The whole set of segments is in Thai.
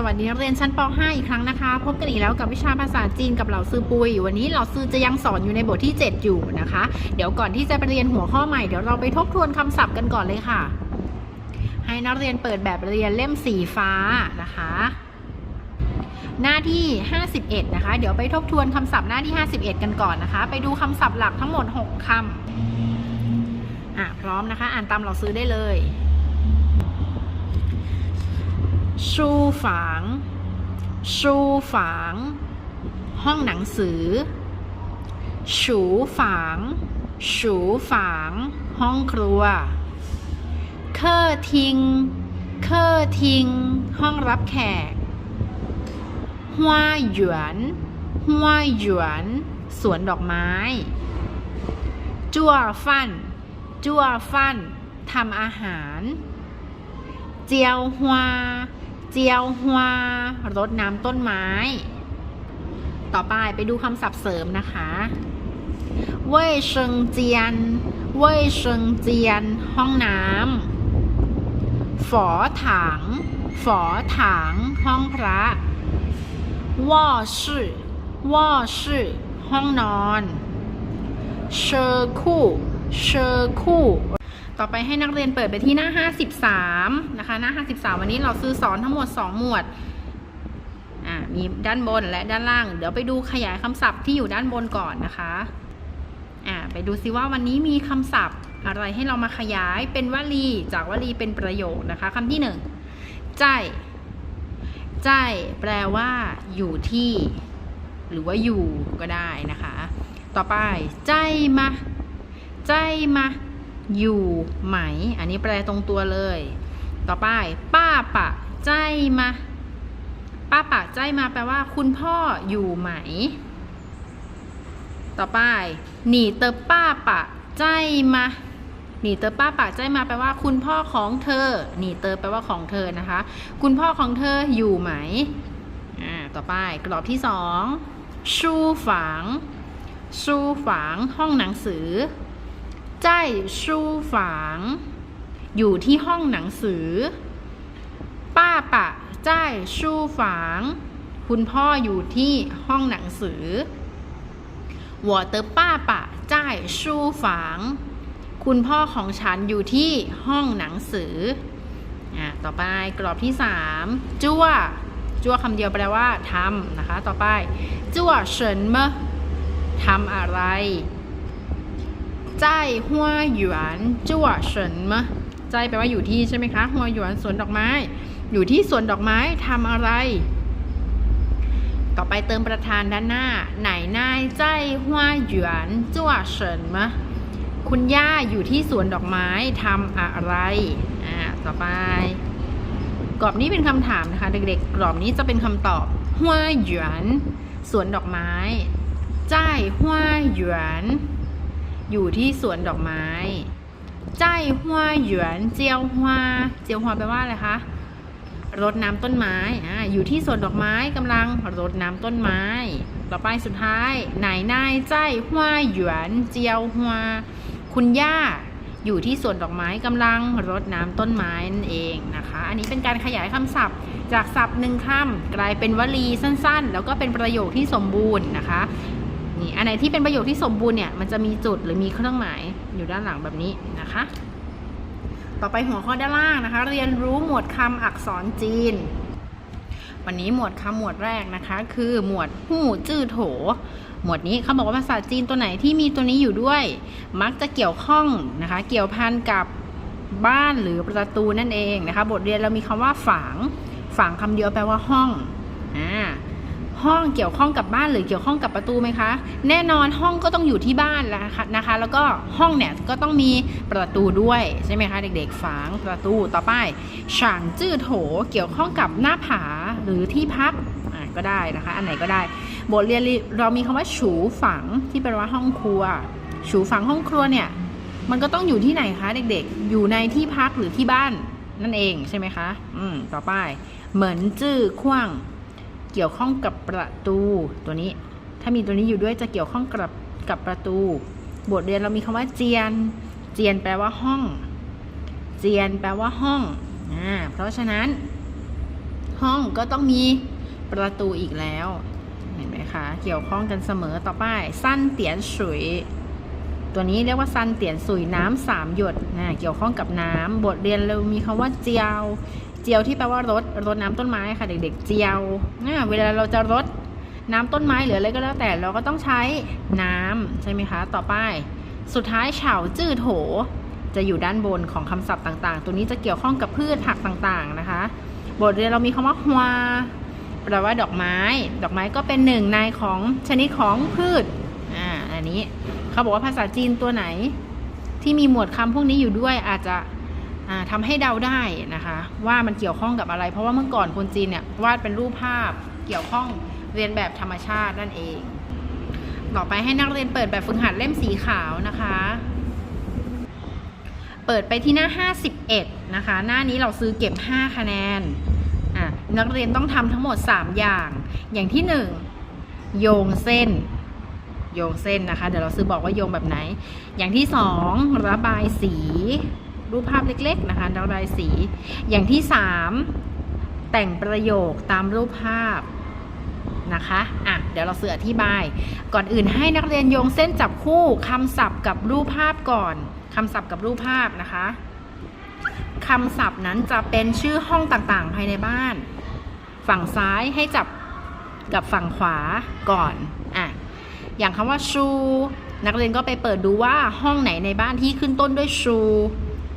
สวัสดีนักเรียนชั้นป .5 อีกครั้งนะคะ พบกันอีกแล้วกับวิชาภาษาจีนกับเหล่าซือปุย วันนี้เหล่าซือจะยังสอนอยู่ในบทที่ 7 อยู่นะคะ เดี๋ยวก่อนที่จะไปเรียนหัวข้อใหม่เดี๋ยวเราไปทบทวนคำศัพท์กันก่อนเลยค่ะ ให้นักเรียนเปิดแบบเรียนเล่มสีฟ้านะคะ หน้าที่ 51 นะคะ เดี๋ยวไปทบทวนคำศัพท์หน้าที่ 51 กันก่อนนะคะ ไปดูคำศัพท์หลักทั้งหมด 6คำอะพร้อมนะคะ อ่านตามเหล่าซื้อได้เลย ชูฝาง ชูฝาง ห้องหนังสือ ฉูฝาง ฉูฝาง ห้องครัว เคอร์ทิง เคอร์ทิง ห้องรับแขกฮวาหยวนฮวาหยวน สวนดอกไม้ จั่วฟัน จั่วฟัน ทำอาหาร เจียวฮวา เจียวฮวารดน้ำต้นไม้ ต่อไปไปดูคำศัพท์เสริมนะคะเว่ยเชิงเจียน เว่ยเชิงเจียน ห้องน้ำฝอถัง ฝอถัง ห้องพระว่อชื่อว่อชื่อ ห้องนอน เชอคู่ เชอคู่ ต่อไปให้นักเรียนเปิดไปที่หน้า 53 นะคะ หน้า 53 วันนี้เราซื้อสอนทั้งหมด 2 หมวด อ่า มีด้านบนและด้านล่าง เดี๋ยวไปดูขยายคำศัพท์ที่อยู่ด้านบนก่อนนะคะ อ่า ไปดูซิว่าวันนี้มีคำศัพท์อะไรให้เรามาขยายเป็นวลี จากวลีเป็นประโยคนะคะคำที่หนึ่งใจ ใจแปลว่าอยู่ที่ หรือว่าอยู่ก็ได้นะคะ ต่อไป ใจมา ใจมา อยู่ไหม อันนี้แปลตรงตัวเลย ต่อไป ป้าปะใจมา ป้าปะใจมาแปลว่า คุณพ่ออยู่ไหม ต่อไป หนีเตอป้าปะใจมาหนีเตอป้าปะใจมาแปลว่า คุณพ่อของเธอหนีเตอแปลว่าของเธอนะคะ คุณพ่อของเธออยู่ไหมอ่าต่อไปกรอบที่สองชูฝางชูฝางห้องหนังสือ 在书房อยู่ที่ห้องหนังสือ ป้าปะ在书房คุณพ่ออยู่ที่ห้องหนังสือ我的爸爸在书房คุณพ่อของฉันอยู่ที่ห้องหนังสืออ่ะต่อไปกรอบที่สามจั่วจั่วคำเดียวแปลว่าทำนะคะ ต่อไปจั่วเฉินเมะทำอะไร ใจหัวหยวนจั่วเฉินมะใจแปลว่าอยู่ที่ใช่ไหมคะหัวหยวนสวนดอกไม้ อยู่ที่สวนดอกไม้ทำอะไร ต่อไปเติมประธานด้านหน้า ไหนนายใจหัวหยวนจั่วเฉินมะคุณย่าอยู่ที่สวนดอกไม้ทำอะไร อ่า ต่อไป กรอบนี้เป็นคำถามนะคะ เด็กๆ กรอบนี้จะเป็นคำตอบหัวหยวน สวนดอกไม้ ใจหัวหยวน อยู่ที่สวนดอกไม้ใจหัวหยวนเจียวหัวเจียวหัวแปลว่าอะไรคะรดน้ำต้นไม้อ่าอยู่ที่สวนดอกไม้กำลังรดน้ำต้นไม้ ต่อไปสุดท้ายไหนนายใจหัวหยวนเจียวหัวคุณย่าอยู่ที่สวนดอกไม้กำลังรดน้ำต้นไม้นั่นเองนะคะ อันนี้เป็นการขยายคำศัพท์ จากศัพท์หนึ่งคำกลายเป็นวลีสั้นๆ แล้วก็เป็นประโยคที่สมบูรณ์นะคะ นี่อันไหนที่เป็นประโยคที่สมบูรณ์เนี่ยมันจะมีจุดหรือมีเครื่องหมายอยู่ด้านหลังแบบนี้นะคะ ต่อไปหัวข้อด้านล่างนะคะ เรียนรู้หมวดคำอักษรจีน วันนี้หมวดคำหมวดแรกนะคะ คือหมวดหู้จื้อโถ หมวดนี้เขาบอกว่าภาษาจีนตัวไหนที่มีตัวนี้อยู่ด้วย มักจะเกี่ยวข้องนะคะ เกี่ยวพันกับบ้านหรือประตูนั่นเองนะคะ บทเรียนเรามีคำว่าฝาง ฝางคำเดียวแปลว่าห้องอ่า ห้องเกี่ยวข้องกับบ้านหรือเกี่ยวข้องกับประตูไหมคะ แน่นอนห้องก็ต้องอยู่ที่บ้านแล้วนะคะนะคะ แล้วก็ห้องเนี่ยก็ต้องมีประตูด้วยใช่ไหมคะเด็กๆ ฝางประตูต่อไปฉางจื้อโถเกี่ยวข้องกับหน้าผาหรือที่พักก็ได้นะคะ อันไหนก็ได้ บทเรียนเรามีคำว่าฉูฝังที่แปลว่าห้องครัวฉูฝังห้องครัวเนี่ยมันก็ต้องอยู่ที่ไหนคะเด็กๆ อยู่ในที่พักหรือที่บ้านนั่นเองใช่ไหมคะ อืม ต่อไป เหมือนจื้อขว้าง เกี่ยวข้องกับประตูตัวนี้ ถ้ามีตัวนี้อยู่ด้วยจะเกี่ยวข้องกับกับประตู บทเรียนเรามีคำว่าเจียน เจียนแปลว่าห้อง เจียนแปลว่าห้องอ่าเพราะฉะนั้น ห้องก็ต้องมีประตูอีกแล้ว เห็นไหมคะ เกี่ยวข้องกันเสมอต่อไป สั้นเตียนสุย ตัวนี้เรียกว่าซันเตียนสุยน้ำสามหยดนะเกี่ยวข้องกับน้ำบทเรียนเรามีคำว่าเจียว เจียวที่แปลว่ารดรดน้ำต้นไม้ค่ะ เด็กๆ เจียวนะเวลาเราจะรดน้ำต้นไม้หรืออะไรก็แล้วแต่เราก็ต้องใช้น้ำใช่ไหมคะ ต่อไป สุดท้ายเฉาจื้อโถ จะอยู่ด้านบนของคำศัพท์ต่างๆ ตัวนี้จะเกี่ยวข้องกับพืชผักต่างๆนะคะ บทเรียนเรามีคำว่าฮวาแปลว่าดอกไม้ ดอกไม้ก็เป็นหนึ่งในของชนิดของพืช อ่า อันนี้ เขาบอกว่าภาษาจีนตัวไหน ที่มีหมวดคำพวกนี้อยู่ด้วยอาจจะอ่าทำให้เดาได้นะคะ ว่ามันเกี่ยวข้องกับอะไร เพราะว่าเมื่อก่อนคนจีนเนี่ยวาดเป็นรูปภาพเกี่ยวข้องเรียนแบบธรรมชาตินั่นเอง ต่อไปให้นักเรียนเปิดแบบฝึกหัดเล่มสีขาวนะคะ เปิดไปที่หน้า 51 นะคะ หน้านี้เราซื้อเก็บ 5 คะแนนนักเรียนต้องทำทั้งหมด 3 อย่าง อย่างที่ 1 โยงเส้น โยงเส้นนะคะ เดี๋ยวเราซื้อบอกว่าโยงแบบไหน อย่างที่ 2 ระบายสี รูปภาพเล็กๆนะคะ ระบายสี อย่างที่ 3 แต่งประโยคตามรูปภาพนะคะอะเดี๋ยวเราเสืออธิบาย ก่อนอื่นให้นักเรียนโยงเส้นจับคู่คำศัพท์กับรูปภาพก่อนคำศัพท์กับรูปภาพนะคะคำศัพท์นั้นจะเป็นชื่อห้องต่างๆ ภายในบ้าน ฝั่งซ้ายให้จับกับฝั่งขวาก่อน อะ อย่างคำว่าชูนักเรียนก็ไปเปิดดูว่าห้องไหนในบ้านที่ขึ้นต้นด้วยชู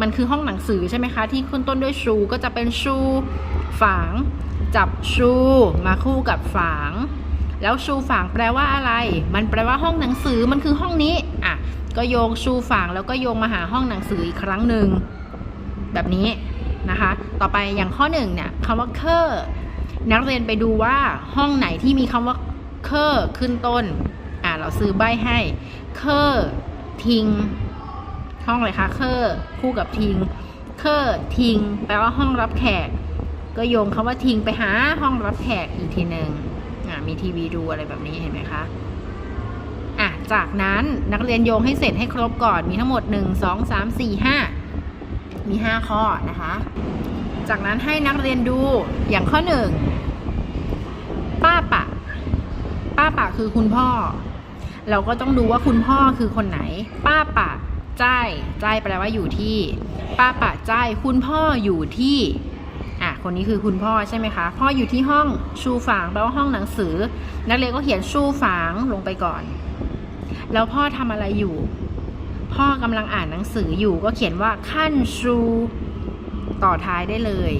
มันคือห้องหนังสือใช่ไหมคะ ที่ขึ้นต้นด้วยชูก็จะเป็นชูฝาง จับชูมาคู่กับฝาง แล้วชูฝางแปลว่าอะไร มันแปลว่าห้องหนังสือมันคือห้องนี้อะก็โยงชูฝางแล้วก็โยงมาหาห้องหนังสืออีกครั้งหนึ่งแบบนี้นะคะ ต่อไปอย่างข้อหนึ่งเนี่ยคำว่าเคอร์นักเรียนไปดูว่าห้องไหนที่มีคำว่าเคอร์ขึ้นต้น อะเราซื้อใบให้เคอร์ทิง ห้องอะไรคะเคอร์คู่กับทิงเคอร์ทิงแปลว่าห้องรับแขก ก็โยงคำว่าทิงไปหาห้องรับแขกอีกทีหนึ่งอะมีทีวีดูอะไรแบบนี้เห็นไหมคะอะจากนั้นนักเรียนโยงให้เสร็จให้ครบก่อนมีทั้งหมด 1 2 3 4 5 มี 5 ข้อนะคะ จากนั้นให้นักเรียนดูอย่างข้อ 1 ป้าปะ ป้าปะคือคุณพ่อ เราก็ต้องดูว่าคุณพ่อคือคนไหน ป้าปะจ้ายจ้ายแปลว่าอยู่ที่ ป้าปะจ้ายคุณพ่ออยู่ที่อะคนนี้คือคุณพ่อใช่ไหมคะ พ่ออยู่ที่ห้องชูฝางแปลว่าห้องหนังสือ นักเรียนก็เขียนชูฝางลงไปก่อน แล้วพ่อทำอะไรอยู่ พ่อกำลังอ่านหนังสืออยู่ก็เขียนว่าขั้นชูต่อท้ายได้เลย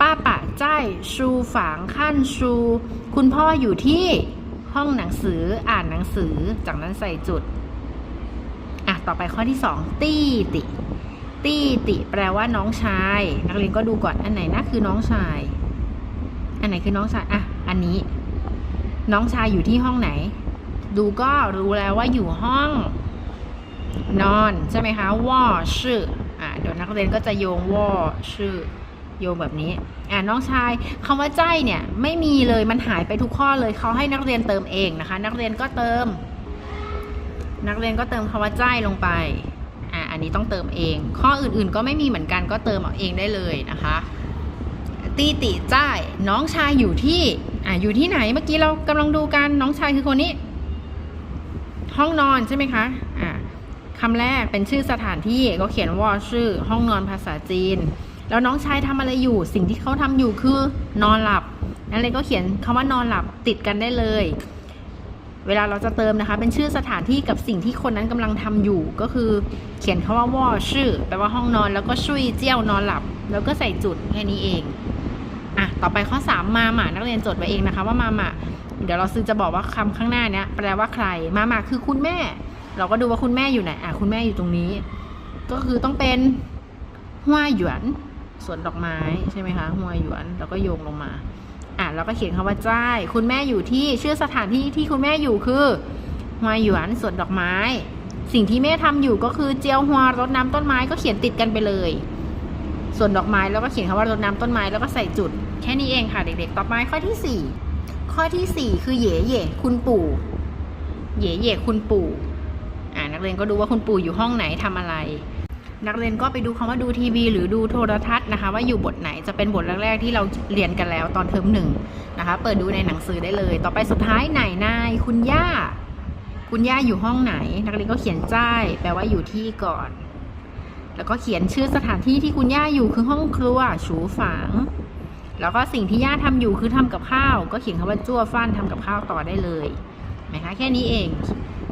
ป้าปะจ้ายชูฝางขั้นชู คุณพ่ออยู่ที่ ห้องหนังสืออ่านหนังสือจากนั้นใส่จุด อะ ต่อไปข้อที่สองตี้ติ ตี้ติ แปลว่าน้องชาย นักเรียนก็ดูก่อนอันไหนนะคือน้องชาย อันไหนคือน้องชายอะอันนี้ น้องชายอยู่ที่ห้องไหน ดูก็รู้แล้วว่าอยู่ห้อง นอน ใช่ไหมคะว่อชื่ออะเดี๋ยวนักเรียนก็จะโยงว่อชื่อ โยงแบบนี้อะน้องชายคำว่าใจเนี่ยไม่มีเลยมันหายไปทุกข้อเลยเขาให้นักเรียนเติมเองนะคะ นักเรียนก็เติม นักเรียนก็เติมคำว่าใจลงไปอะอันนี้ต้องเติมเอง ข้ออื่นๆก็ไม่มีเหมือนกันก็เติมเอาเองได้เลยนะคะตีติจ้ายน้องชายอยู่ที่อะอยู่ที่ไหนเมื่อกี้เรากำลังดูกันน้องชายคือคนนี้ ห้องนอนใช่ไหมคะอะคำแรกเป็นชื่อสถานที่ก็เขียนว่าชื่อห้องนอนภาษาจีน แล้วน้องชายทำอะไรอยู่ สิ่งที่เขาทำอยู่คือนอนหลับนั่นเลยก็เขียนคำว่านอนหลับติดกันได้เลย เวลาเราจะเติมนะคะ เป็นชื่อสถานที่กับสิ่งที่คนนั้นกำลังทำอยู่ ก็คือเขียนคำว่าว่อชื่อแปลว่าห้องนอนแล้วก็ชุยเจี้ยวนอนหลับ แล้วก็ใส่จุดแค่นี้เองอะต่อไปข้อ 3 มาหมานักเรียนจดไว้เองนะคะว่ามาหมาเดี๋ยวเราซื้อจะบอกว่าคำข้างหน้าเนี้ยแปลว่าใครมาหมาคือคุณแม่ เราก็ดูว่าคุณแม่อยู่ไหนอะคุณแม่อยู่ตรงนี้ ก็คือต้องเป็นหัวหยวน สวนดอกไม้ใช่ไหมคะหัวหยวนแล้วก็โยงลงมา อะแล้วก็เขียนคำว่าจ้ายคุณแม่อยู่ที่ชื่อสถานที่ที่คุณแม่อยู่คือหัวหยวนสวนดอกไม้ สิ่งที่แม่ทำอยู่ก็คือเจียวหัวรดน้ำต้นไม้ก็เขียนติดกันไปเลย ส่วนดอกไม้แล้วก็เขียนคำว่ารดน้ำต้นไม้แล้วก็ใส่จุด แค่นี้เองค่ะเด็กๆ ต่อไปข้อที่สี่ข้อที่สี่คือเหย่เหย่คุณปู่เหย่เหย่คุณปู่อ่านักเรียนก็ดูว่าคุณปู่อยู่ห้องไหนทำอะไร นักเรียนก็ไปดูคำว่าดูทีวี หรือดูโทรทัศน์นะคะ ว่าอยู่บทไหนจะเป็นบทแรกๆที่เราเรียนกันแล้วตอนเทอมหนึ่งนะคะ เปิดดูในหนังสือได้เลย ต่อไปสุดท้ายไหนนายคุณย่า คุณย่าอยู่ห้องไหน นักเรียนก็เขียนจ้ายแปลว่าอยู่ที่ก่อน แล้วก็เขียนชื่อสถานที่ที่คุณย่าอยู่คือห้องครัวฉูฝางแล้วก็สิ่งที่ย่าทำอยู่คือทำกับข้าว ก็เขียนคำว่าจั่วฟ้านทำกับข้าวต่อได้เลยเห็นะคะแค่นี้เอง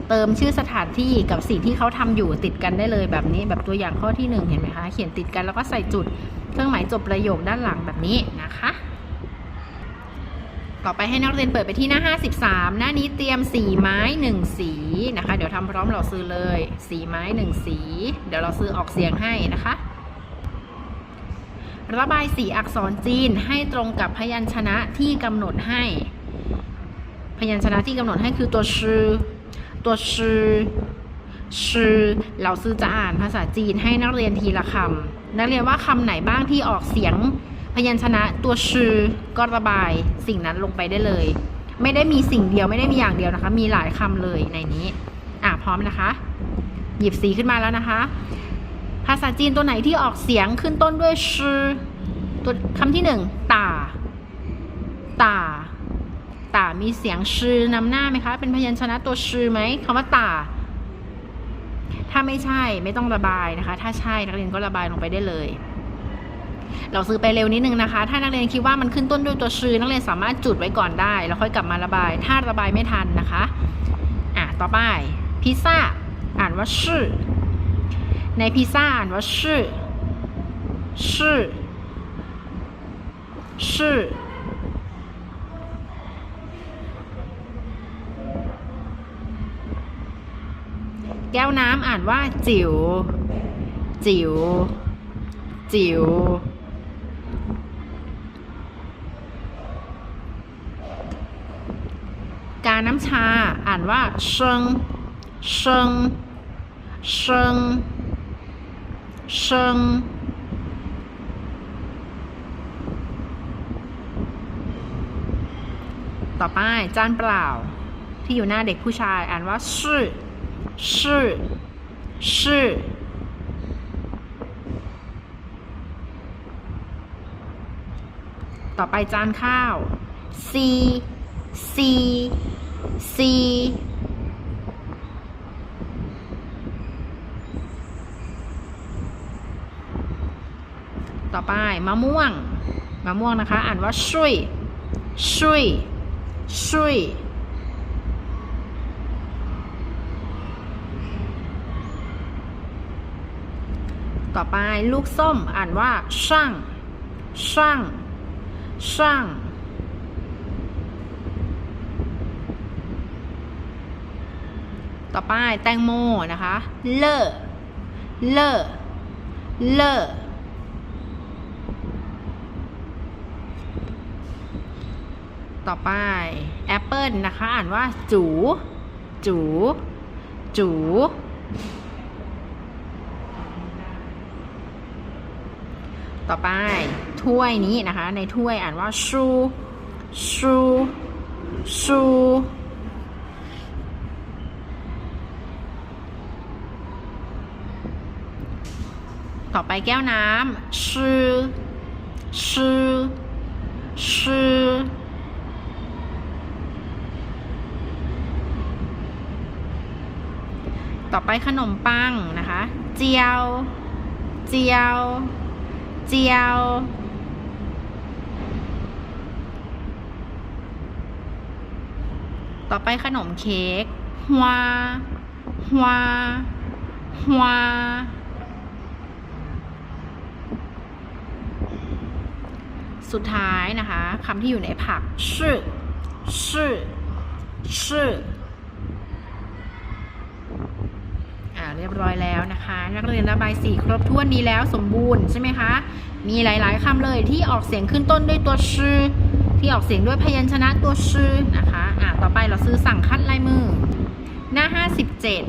เติมชื่อสถานที่กับสิ่งที่เขาทำอยู่ติดกันได้เลยแบบนี้ แบบตัวอย่างข้อที่หนึ่งเห็นไหมคะเขียนติดกันแล้วก็ใส่จุดเครื่องหมายจบประโยคด้านหลังแบบนี้นะคะ ต่อไปให้นักเรียนเปิดไปที่หน้า 53 หน้านี้เตรียมสีไม้ 1 สีนะคะ เดี๋ยวทำพร้อมเราซื้อเลย สีไม้ 1 สี เดี๋ยวเราซื้อออกเสียงให้นะคะระบายสีอักษรจีนให้ตรงกับพยัญชนะที่กำหนดให้ พยัญชนะที่กำหนดให้คือตัวชื่อ ตัวชื่อชื่อเราซื้อจะอ่านภาษาจีนให้นักเรียนทีละคำนักเรียนว่าคำไหนบ้างที่ออกเสียงพยัญชนะตัวชื่อก็ระบายสิ่งนั้นลงไปได้เลย ไม่ได้มีสิ่งเดียวไม่ได้มีอย่างเดียวนะคะ มีหลายคำเลยในนี้ อะพร้อมนะคะ หยิบสีขึ้นมาแล้วนะคะ ภาษาจีนตัวไหนที่ออกเสียงขึ้นต้นด้วยชื่อตัวคำที่หนึ่งตาตา ตามีเสียงชื่อนำหน้าไหมคะ เป็นพยัญชนะตัวชื่อไหมคำว่าตา ถ้าไม่ใช่ไม่ต้องระบายนะคะ ถ้าใช่นักเรียนก็ระบายลงไปได้เลย เราซื้อไปเร็วนิดนึงนะคะ ถ้านักเรียนคิดว่ามันขึ้นต้นด้วยตัวชื่อนักเรียนสามารถจุดไว้ก่อนได้ แล้วค่อยกลับมาระบาย ถ้าระบายไม่ทันนะคะ อะต่อไปพิซซ่าอ่านว่าชื่อ ในพิซซ่าอ่านว่าชื่อ ชื่อ ชื่อ แก้วน้ำอ่านว่า จิ๋ว จิ๋ว จิ๋ว กาน้ำชาอ่านว่าเชิงเชิงเชิงเชิงต่อไปจานเปล่าที่อยู่หน้าเด็กผู้ชายอ่านว่าชื่อ ชื่อชื่อต่อไปจานข้าวซีซีซีต่อไปมะม่วง มะม่วงนะคะ อ่านว่าชุยชุยชุย ต่อไปลูกส้มอ่านว่าช่างช่างช่างต่อไปแตงโมนะคะ เลอเลอเลอต่อไปแอปเปิลนะคะ อ่านว่า จู จู จู ต่อไปถ้วยนี้นะคะ ในถ้วยอ่านว่าชูชูชูต่อไปแก้วน้ำชื่อชื่อชื่อต่อไปขนมปังนะคะ เจียว เจียว เจียว ต่อไปขนมเค้กฮวาฮวาฮวาสุดท้ายนะคะคำที่อยู่ในผักชื่อชื่อชื่ออ่า เรียบร้อยแล้วนะคะ นักเรียนระบายสีครบถ้วนดีแล้วสมบูรณ์ใช่ไหมคะ มีหลาย ๆคำเลยที่ออกเสียงขึ้นต้นด้วยตัวชื่อที่ออกเสียงด้วยพยัญชนะตัวชื่อนะคะอ่าต่อไปเราซื้อสั่งคัดลายมือ หน้า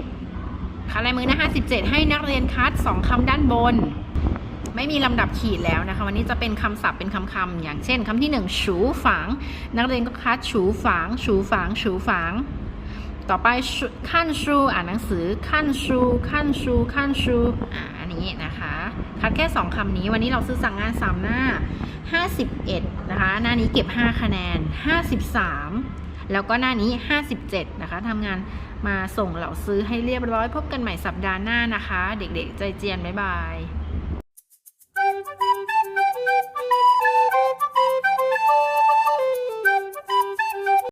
57คัดลายมือหน้า 57 ให้นักเรียนคัด 2คำด้านบน ไม่มีลำดับขีดแล้วนะคะ วันนี้จะเป็นคำศัพท์เป็นคำๆอย่างเช่นคำที่หนึ่งฉูฝัง นักเรียนก็คัดฉูฝังฉูฝังฉูฝัง ต่อไปขั้นชูอ่านหนังสือขั้นชูขั้นชูขั้นชูอ่าอันนี้นะคะคัดแค่ 2คำนี้วันนี้เราซื้อสั่งงาน 3 หน้า 51 นะคะ หน้านี้เก็บ 5 คะแนน 53 แล้วก็หน้านี้ 57 นะคะทำงานมาส่งเหล่าซื้อให้เรียบร้อย พบกันใหม่สัปดาห์หน้านะคะ เด็กๆ ใจเจียน บ๊ายบาย